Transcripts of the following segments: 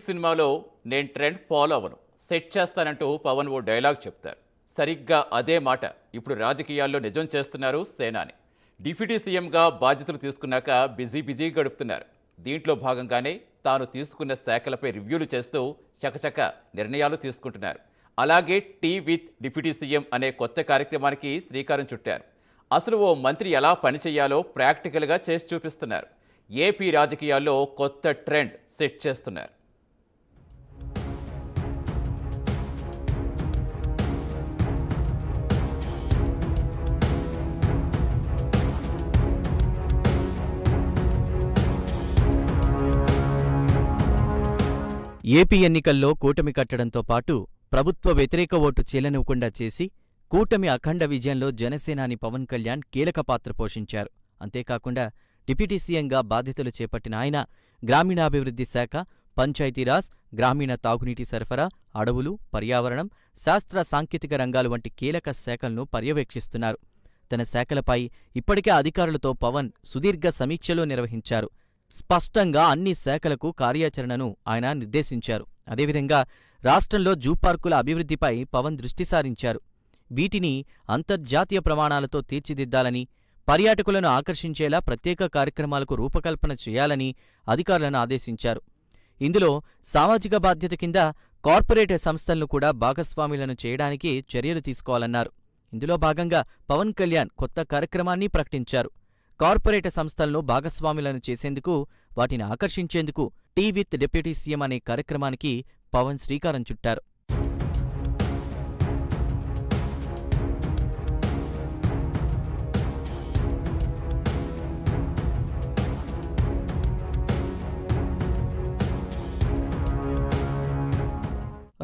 సినిమాలో నేను trend follow అవ్వను. సెట్ చేస్తానంటూ పవన్ ఓ డైలాగ్ చెప్తారు. సరిగ్గా అదే మాట ఇప్పుడు రాజకీయాల్లో నిజం చేస్తున్నారు సేనాని. డిప్యూటీ సీఎంగా బాధ్యతలు తీసుకున్నాక బిజీ బిజీ గడుపుతున్నారు. దీంట్లో భాగంగానే తాను తీసుకున్న శాఖలపై రివ్యూలు చేస్తూ చకచక నిర్ణయాలు తీసుకుంటున్నారు. అలాగే టీ విత్ డిప్యూటీ సీఎం అనే కొత్త కార్యక్రమానికి శ్రీకారం చుట్టారు. అసలు ఓ మంత్రి ఎలా పనిచేయాలో ప్రాక్టికల్గా చేసి చూపిస్తున్నారు. ఏపీ రాజకీయాల్లో కొత్త ట్రెండ్ సెట్ చేస్తున్నారు. ఏపీ ఎన్నికల్లో కూటమి కట్టడంతో పాటు ప్రభుత్వ వ్యతిరేక ఓటు చీలనివ్వకుండా చేసి కూటమి అఖండ విజయంలో జనసేనాని పవన్ కళ్యాణ్ కీలక పాత్ర పోషించారు. అంతేకాకుండా డిప్యూటీ సీఎంగా బాధ్యతలు చేపట్టిన ఆయన గ్రామీణాభివృద్ధి శాఖ పంచాయతీరాజ్ గ్రామీణ తాగునీటి సరఫరా అడవులు పర్యావరణం శాస్త్ర సాంకేతిక రంగాలు వంటి కీలక శాఖలను పర్యవేక్షిస్తున్నారు. తన శాఖలపై ఇప్పటికే అధికారులతో పవన్ సుదీర్ఘ సమీక్షలు నిర్వహించారు. స్పష్టంగా అన్ని శాఖలకు కార్యాచరణను ఆయన నిర్దేశించారు. అదేవిధంగా రాష్ట్రంలో జూపార్కుల అభివృద్ధిపై పవన్ దృష్టి సారించారు. వీటిని అంతర్జాతీయ ప్రమాణాలతో తీర్చిదిద్దాలని పర్యాటకులను ఆకర్షించేలా ప్రత్యేక కార్యక్రమాలకు రూపకల్పన చేయాలని అధికారులను ఆదేశించారు. ఇందులో సామాజిక బాధ్యత కింద కార్పొరేట్ సంస్థలను కూడా భాగస్వాములను చేయడానికి చర్యలు తీసుకోవాలన్నారు. ఇందులో భాగంగా పవన్ కళ్యాణ్ కొత్త కార్యక్రమాన్ని ప్రకటించారు. కార్పొరేట్ సంస్థలను భాగస్వాములను చేసేందుకు వాటిని ఆకర్షించేందుకు టీ విత్ డిప్యూటీ సీఎం అనే కార్యక్రమానికి పవన్ శ్రీకారం చుట్టారు.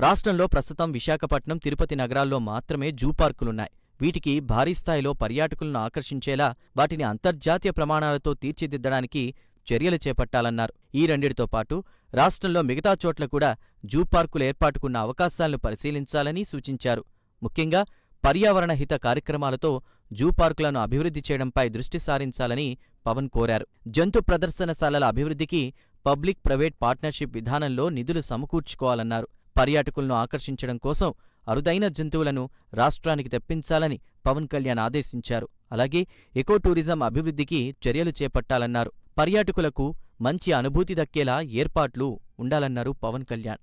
రాష్ట్రంలో ప్రస్తుతం విశాఖపట్నం తిరుపతి నగరాల్లో మాత్రమే జూ పార్కులున్నాయి. వీటికి భారీ స్థాయిలో పర్యాటకులను ఆకర్షించేలా వాటిని అంతర్జాతీయ ప్రమాణాలతో తీర్చిదిద్దడానికి చర్యలు చేపట్టాలన్నారు. ఈ రెండిటితో పాటు రాష్ట్రంలో మిగతా చోట్ల కూడా జూ పార్కులు ఏర్పాటుకున్న అవకాశాలను పరిశీలించాలని సూచించారు. ముఖ్యంగా పర్యావరణ హిత కార్యక్రమాలతో జూ పార్కులను అభివృద్ధి చేయడంపై దృష్టి సారించాలని పవన్ కోరారు. జంతు ప్రదర్శనశాలల అభివృద్ధికి పబ్లిక్ ప్రైవేట్ పార్ట్నర్షిప్ విధానంలో నిధులు సమకూర్చుకోవాలన్నారు. పర్యాటకులను ఆకర్షించడం కోసం అరుదైన జంతువులను రాష్ట్రానికి తెప్పించాలని పవన్ కళ్యాణ్ ఆదేశించారు. అలాగే ఎకో టూరిజం అభివృద్ధికి చర్యలు చేపట్టాలన్నారు. పర్యాటకులకు మంచి అనుభూతి దక్కేలా ఏర్పాట్లు ఉండాలన్నారు పవన్ కళ్యాణ్.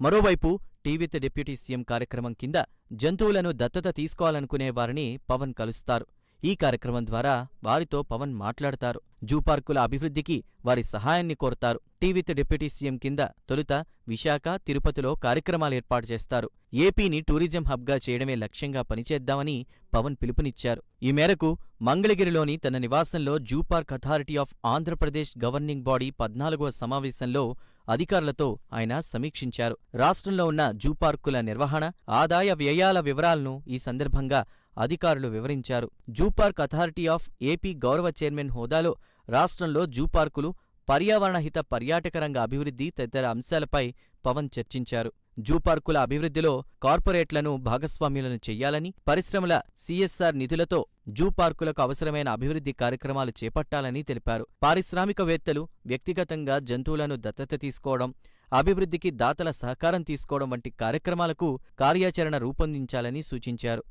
మరోవైపు టీవీత్ డిప్యూటీ సీఎం కార్యక్రమం కింద జంతువులను దత్తత తీసుకోవాలనుకునే వారిని పవన్ కలుస్తారు. ఈ కార్యక్రమం ద్వారా వారితో పవన్ మాట్లాడతారు. జూపార్కుల అభివృద్ధికి వారి సహాయాన్ని కోరతారు. టీవీత్ డిప్యూటీ సీఎం కింద తొలుత విశాఖ తిరుపతిలో కార్యక్రమాలు ఏర్పాటు చేస్తారు. ఏపీని టూరిజం హబ్గా చేయడమే లక్ష్యంగా పనిచేద్దామని పవన్ పిలుపునిచ్చారు. ఈ మేరకు మంగళగిరిలోని తన నివాసంలో zoo park authority of Andhra Pradesh governing body పద్నాలుగవ సమావేశంలో అధికారులతో ఆయన సమీక్షించారు. రాష్ట్రంలో ఉన్న జూపార్కుల నిర్వహణ ఆదాయ వ్యయాల వివరాలను ఈ సందర్భంగా అధికారులు వివరించారు. Zoo park authority of AP గౌరవ చైర్మన్ హోదాలో రాష్ట్రంలో జూపార్కులు పర్యావరణ హిత పర్యాటక రంగ అభివృద్ధి తదితర అంశాలపై పవన్ చర్చించారు. జూ పార్కుల అభివృద్ధిలో కార్పొరేట్లను భాగస్వామ్యులను చెయ్యాలని పరిశ్రమల సీఎస్ఆర్ నిధులతో జూ పార్కులకు అవసరమైన అభివృద్ధి కార్యక్రమాలు చేపట్టాలని తెలిపారు. పారిశ్రామికవేత్తలు వ్యక్తిగతంగా జంతువులను దత్తత తీసుకోవడం అభివృద్ధికి దాతల సహకారం తీసుకోవడం వంటి కార్యక్రమాలకు కార్యాచరణ రూపొందించాలని సూచించారు.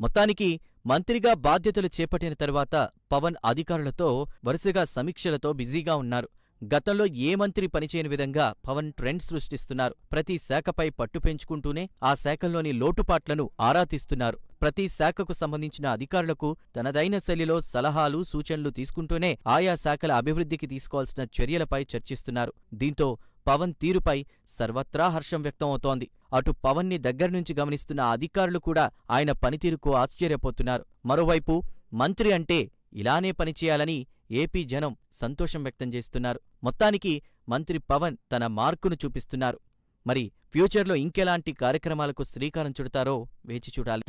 మొత్తానికి మంత్రిగా బాధ్యతలు చేపట్టిన తర్వాత పవన్ అధికారులతో వరుసగా సమీక్షలతో బిజీగా ఉన్నారు. గతంలో ఏ మంత్రి పనిచేయని విధంగా పవన్ ట్రెండ్ సృష్టిస్తున్నారు. ప్రతి శాఖపై పట్టు పెంచుకుంటూనే ఆ శాఖల్లోని లోటుపాట్లను ఆరా తీస్తున్నారు. ప్రతి శాఖకు సంబంధించిన అధికారులకు తనదైన శైలిలో సలహాలు సూచనలు తీసుకుంటూనే ఆయా శాఖల అభివృద్ధికి తీసుకోవాల్సిన చర్యలపై చర్చిస్తున్నారు. దీంతో పవన్ తీరుపై సర్వత్రా హర్షం వ్యక్తమవుతోంది అటు పవన్ని దగ్గర్నుంచి గమనిస్తున్న అధికారులు కూడా ఆయన పనితీరుకు ఆశ్చర్యపోతున్నారు. మరోవైపు మంత్రి అంటే ఇలానే పనిచేయాలని ఏపీ జనం సంతోషం వ్యక్తం చేస్తున్నారు. మొత్తానికి మంత్రి పవన్ తన మార్కును చూపిస్తున్నారు. మరి ఫ్యూచర్లో ఇంకెలాంటి కార్యక్రమాలకు శ్రీకారం చుడతారో వేచి చూడాలి.